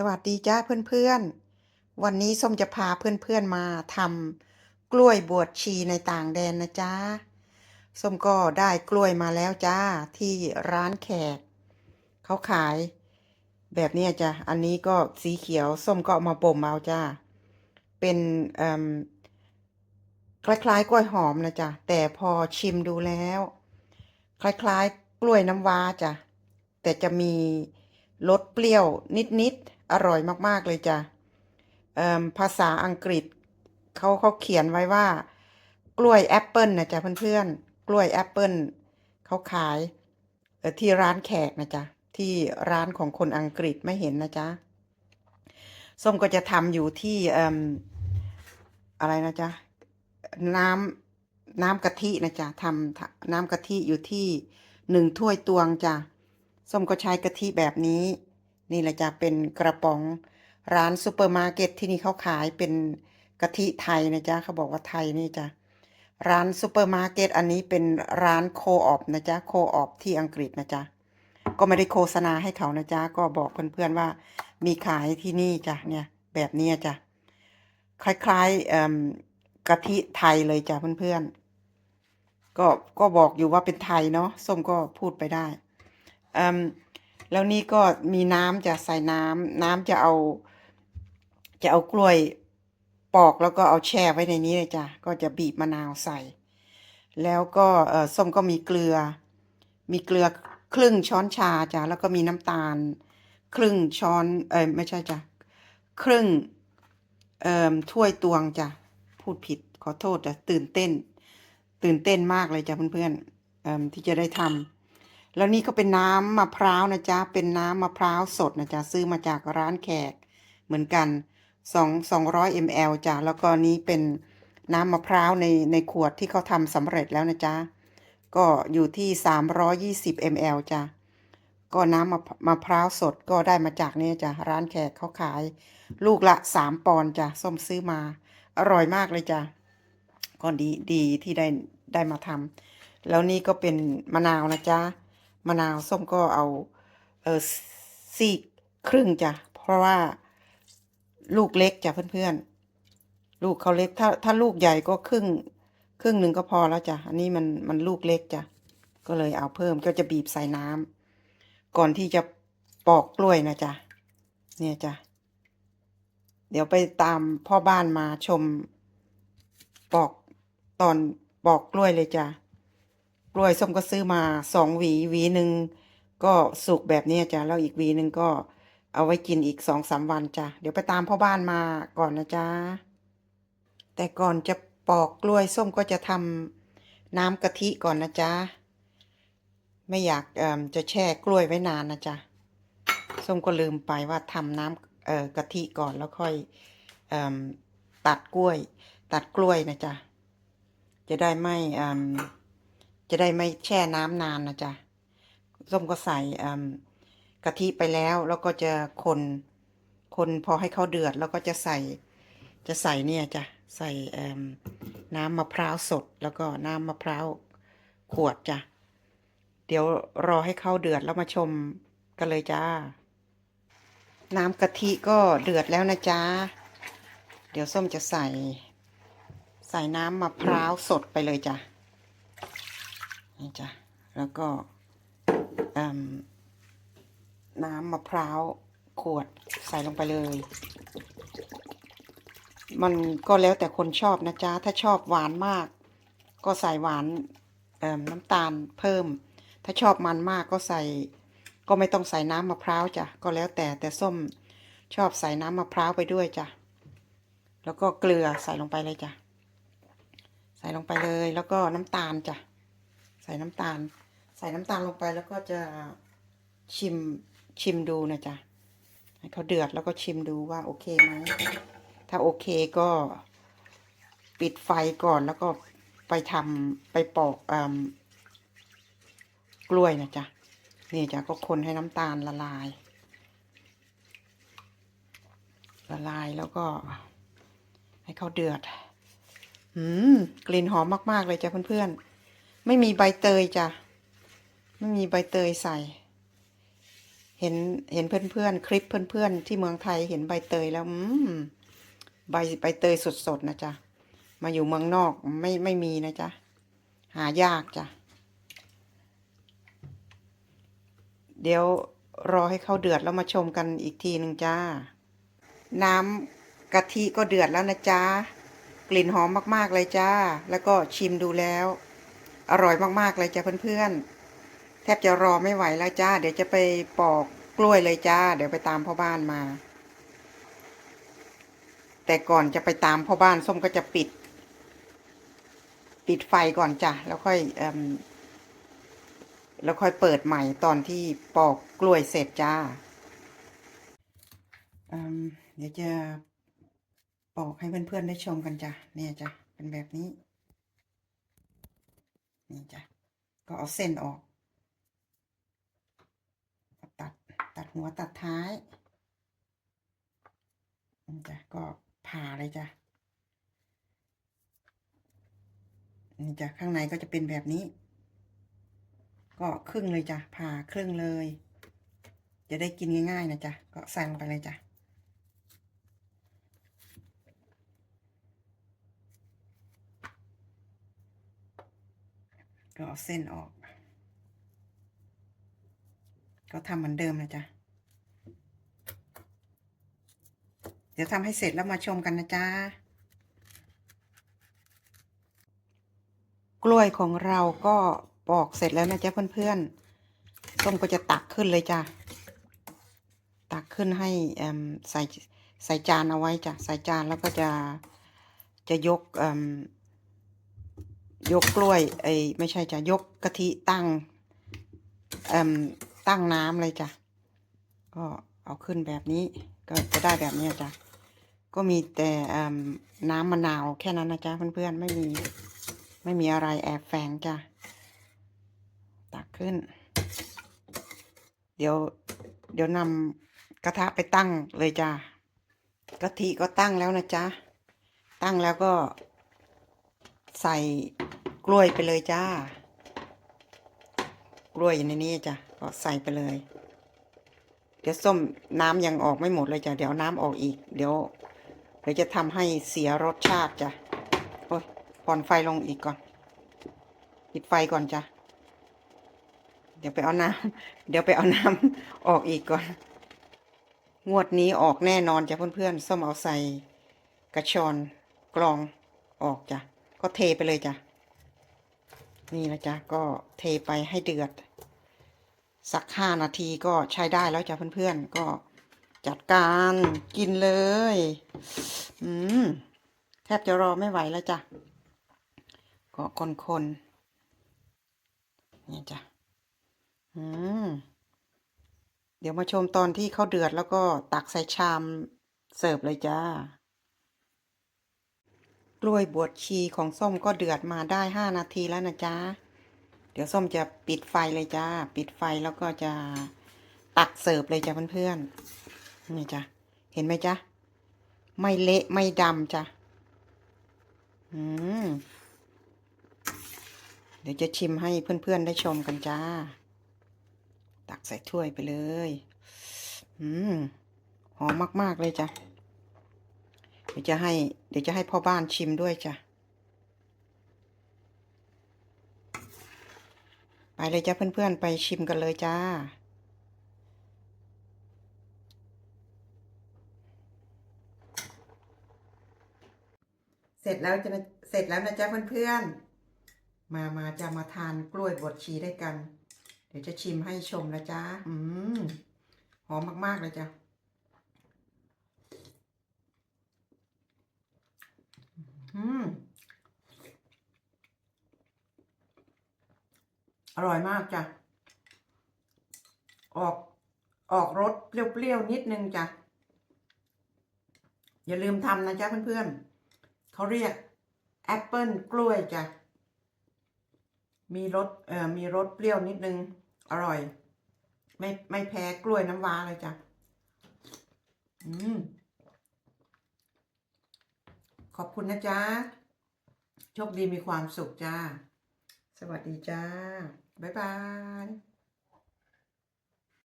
สวัสดีจ้าเพื่อนๆ วันนี้ส้มจะพาเพื่อนๆมาทำกล้วยบวชชีในต่างแดนนะจ้าส้มก็ได้กล้วยมาแล้วจ้าที่ร้านแขกเขาขาย แบบนี้จ้ะอันนี้ก็สีเขียวส้มก็มาบ่มเอาจ้าเป็นคล้ายๆ กล้วยหอมนะจ๊ะแต่พอชิมดูแล้ว คล้ายๆ กล้วยน้ำว้าจ้ะแต่จะมีรสเปรี้ยวนิดๆ อร่อยมากๆเลยจ้ะภาษาอังกฤษเขาเขาเขียนไว้ว่า กล้วยแอปเปิลนะจ๊ะเพื่อนๆ กล้วยแอปเปิลเขาขายที่ร้านแขกนะจ๊ะที่ร้านของคนอังกฤษไม่เห็นนะจ๊ะส้มก็จะทำอยู่ที่ออะไรนะจ๊ะน้ำน้ำกะทินะจ๊ะทำน้ำกะทิอยู่ที่หนึ่งถ้วยตวงจ้ะส้มก็ใช้กะทิแบบนี้ นี่แหละจะเป็นกระป๋องร้านซูเปอร์มาร์เก็ตที่นี่เขาขายเป็นกะทิไทยนะจ๊ะเขาบอกว่าไทยนี่จ้ะร้านซูเปอร์มาร์เก็ตอันนี้เป็นร้านโคออปนะจ๊ะโคออปที่อังกฤษนะจ๊ะก็ไม่ได้โฆษณาให้เขานะจ๊ะก็บอกเพื่อนๆว่ามีขายที่นี่จ้ะเนี่ยแบบนี้จ้ะคล้ายๆกะทิไทยเลยจ้ะเพื่อนๆก็ก็บอกอยู่ว่าเป็นไทยเนาะส้มก็พูดไปได้อืม แล้วนี่ก็มีน้ำจะใส่น้ำน้ำจะเอา จะเอากล้วยปอกแล้วก็เอาแช่ไว้ในนี้เลยจ้ะก็จะบีบมะนาวใส่ แล้วก็เออส้มก็มีเกลือ มีเกลือครึ่งช้อนชาจ้ะแล้วก็มีน้ำตาล ครึ่งช้อนเออไม่ใช่จ้ะครึ่งเอ่อถ้วยตวงจ้ะพูดผิดขอโทษจ้ะตื่นเต้น ตื่นเต้นมากเลยจ้ะเพื่อนๆเอ่มที่จะได้ทำ แล้วนี่ก็เป็นน้ำมะพร้าวนะจ๊ะ เป็นน้ำมะพร้าวสดนะจ๊ะ ซื้อมาจากร้านแขกเหมือนกันสองสองร้อยมลจ้ะ แล้วก็นี้เป็นน้ำมะพร้าวในในขวดที่เขาทำสำเร็จแล้วนะจ๊ะ ก็อยู่ที่สามร้อยี่สิบมลจ้ะ ก็น้ำมะมะพร้าวสดก็ได้มาจากเนี่ยจ้ะ ร้านแขกเขาขาย ลูกละสามปอนด์จ้ะ ส้มซื้อมา อร่อยมากเลยจ้ะ ก็ดีดีที่ได้ได้มาทำแล้วนี่ก็เป็นมะนาวนะจ๊ะ มะนาวส้มก็เอาเออซีกครึ่งจ้ะเพราะว่าลูกเล็กจ้ะเพื่อนๆ ลูกเขาเล็กถ้าถ้าลูกใหญ่ก็ครึ่งครึ่งหนึ่งก็พอแล้วจ้ะอันนี้มันมันลูกเล็กจ้ะก็เลยเอาเพิ่มก็จะบีบใส่น้ำก่อนที่จะปอกกล้วยนะจ๊ะเนี่ยจ้ะเดี๋ยวไปตามพ่อบ้านมาชมปอกตอนปอกกล้วยเลยจ้ะ ล้วยส้มก็ซื้อมาสองหวีหวีหนึ่งก็สุกแบบนี้จ้ะแล้วอีกหวีหนึ่งก็เอาไว้กินอีกสองสามวันจ้ะเดี๋ยวไปตามพ่อบ้านมาก่อนนะจ๊ะแต่ก่อนจะปอกกล้วยส้มก็จะทำน้ำกะทิก่อนนะจ๊ะไม่อยากจะแช่กล้วยไว้นานนะจ๊ะส้มก็ลืมไปว่าทำน้ำกะทิก่อนแล้วค่อยอตัดกล้วย ตัดกล้วยนะจ๊ะจะได้ไม่อ จะได้ไม่แช่น้ำนานนะจ๊ะส้มก็ใส่กะทิไปแล้ว แล้วก็จะคนคนพอให้เขาเดือด แล้วก็จะใส่จะใส่เนี่ยจ้ะใส่น้ำมะพร้าวสด แล้วก็น้ำมะพร้าวขวดจ้ะเดี๋ยวรอให้เขาเดือดแล้วมาชมกันเลยจ้า น้ำกะทิก็เดือดแล้วนะจ๊ะเดี๋ยวส้มจะใส่ ใส่น้ำมะพร้าวสดไปเลยจ้ะ นี่จ้ะแล้วก็น้ำมะพร้าวขวดใส่ลงไปเลย มันก็แล้วแต่คนชอบนะจ๊ะ ถ้าชอบหวานมาก ก็ใส่หวานน้ำตาลเพิ่ม ถ้าชอบมันมากก็ใส่ ก็ไม่ต้องใส่น้ำมะพร้าวจ้ะ ก็แล้วแต่แต่ส้มชอบใส่น้ำมะพร้าวไปด้วยจ้ะ แล้วก็เกลือใส่ลงไปเลยจ้ะ ใส่ลงไปเลย แล้วก็น้ำตาลจ้ะ ส่น้ำตาล ใส่น้ำตาลลงไปแล้วก็จะชิมชิมดูนะจ๊ะให้เขาเดือดแล้วก็ชิมดูว่าโอเคไหมถ้าโอเคก็ปิดไฟก่อนแล้วก็ไปทำไปปอกอกล้วยนะจ๊ะนี่จ้ะก็คนให้น้ำตาลละลาย ละลายแล้วก็ ให้เขาเดือด อืม กลิ่นหอมมาก ๆ เลยจ้ะเพื่อน ๆ ไม่มีใบเตยจ้ะ ไม่มีใบเตยใส่ เห็นเห็นเพื่อนๆคลิปเพื่อนๆที่เมืองไทยเห็นใบเตยแล้ว อืมใบใบเตยสดๆนะจ๊ะ มาอยู่เมืองนอกไม่ไม่มีนะจ๊ะ หายากจ้ะ เดี๋ยวรอให้เขาเดือดแล้วมาชมกันอีกทีหนึ่งจ้า น้ำกะทิก็เดือดแล้วนะจ๊ะ กลิ่นหอมมากๆเลยจ้า แล้วก็ชิมดูแล้ว อร่อยมากๆเลยจ้ะเพื่อนๆ แทบจะรอไม่ไหวแล้วจ้า เดี๋ยวจะไปปอกกล้วยเลยจ้า เดี๋ยวไปตามพ่อบ้านมา แต่ก่อนจะไปตามพ่อบ้านส้มก็จะปิด ปิดไฟก่อนจ้ะ แล้วค่อยเอ่มแล้วค่อยเปิดใหม่ตอนที่ปอกกล้วยเสร็จจ้า เดี๋ยวจะปอกให้เพื่อนๆได้ชมกันจ้ะ เนี่ยจ้ะ เป็นแบบนี้ นี่จ้ะ ก็เอาเส้นออก ตัดตัดหัวตัดท้ายนี่จ้ะ ก็ผ่าเลยจ้ะ นี่จ้ะ ข้างในก็จะเป็นแบบนี้ ก็ครึ่งเลยจ้ะ ผ่าครึ่งเลย จะได้กินง่ายๆนะจ๊ะก็ใส่ลงไปเลยจ้ะ ก็เอาเส้นออก ก็ทำเหมือนเดิมนะจ๊ะ เดี๋ยวทำให้เสร็จแล้วมาชมกันนะจ๊ะ กล้วยของเราก็ปอกเสร็จแล้วนะจ๊ะเพื่อนๆ ส้มก็จะตักขึ้นเลยจ้ะ ตักขึ้นให้ใส่ใส่จานเอาไว้จ้ะ ใส่จานแล้วก็จะจะยกอ ยกกล้วยไอ้ไม่ใช่จ้ะยกกะทิตั้งเอ่มตั้งน้ำเลยจ้ะก็เอาขึ้นแบบนี้ก็จะได้แบบนี้จ้ะก็มีแต่เอ่มน้ำมะนาวแค่นั้นนะจ๊ะเพื่อนๆไม่มีไม่มีอะไรแอบแฝงจ้ะตักขึ้น เดี๋ยวเดี๋ยวนำกระทะไปตั้งเลยจ้ะกะทิก็ตั้งแล้วนะจ๊ะตั้งแล้วก็ ใส่กล้วยไปเลยจ้า กล้วยอยู่ในนี้จ้ะก็ใส่ไปเลย เดี๋ยวส้มน้ำยังออกไม่หมดเลยจ้ะเดี๋ยวน้ำออกอีก เดี๋ยวเดี๋ยวจะทำให้เสียรสชาติจ้ะโอ้ยผ่อนไฟลงอีกก่อนปิดไฟก่อนจ้ะเดี๋ยวไปเอาน้ำเดี๋ยวไปเอาน้ำออกอีกก่อน งวดนี้ออกแน่นอนจ้ะเพื่อนๆส้มเอาใส่กระชอนกรองออกจ้ะ ก็เทไปเลยจ้ะ นี่นะจ๊ะ ก็เทไปให้เดือด สักห้านาทีก็ใช้ได้แล้วจ้ะเพื่อนๆ ก็จัดการกินเลย อืม แทบจะรอไม่ไหวแล้วจ้ะ ก็คนๆนี่จ้ะ อืม เดี๋ยวมาชมตอนที่เขาเดือดแล้วก็ตักใส่ชามเสิร์ฟเลยจ้า กล้วยบวชชีของส้มก็เดือดมาได้ห้านาทีแล้วนะจ๊ะ เดี๋ยวส้มจะปิดไฟเลยจ้า ปิดไฟแล้วก็จะตักเสิร์ฟเลยจ้ะเพื่อนๆ นี่จ้ะ เห็นไหมจ๊ะ ไม่เละไม่ดำจ้ะ อืม เดี๋ยวจะชิมให้เพื่อนๆได้ชมกันจ้า ตักใส่ถ้วยไปเลย อืม หอมมากๆเลยจ้ะ ดี๋ยวจะให้เดี๋ยวจะให้พ่อบ้านชิมด้วยจ้ะ ไปเลยจ้ะเพื่อนๆ ไปชิมกันเลยจ้า เสร็จแล้วจะเสร็จแล้วนะจ๊ะเพื่อนๆ มามาจะมาทานกล้วยบดชีได้กัน เดี๋ยวจะชิมให้ชมนะจ๊ะ อืมหอมมากๆเลยจ้ะ อืม อร่อยมากจ้ะ ออกออกรสเปรี้ยวๆนิดนึงจ้ะ อย่าลืมทำนะจ๊ะเพื่อนๆเขาเรียกแอปเปิลกล้วยจ้ะ มีรสเอ่อมีรสเปรี้ยวนิดนึง อร่อย ไม่ไม่แพ้กล้วยน้ำว้าเลยจ้ะ อืม ขอบคุณนะจ๊ะ โชคดีมีความสุขจ้า สวัสดีจ้า บ๊ายบาย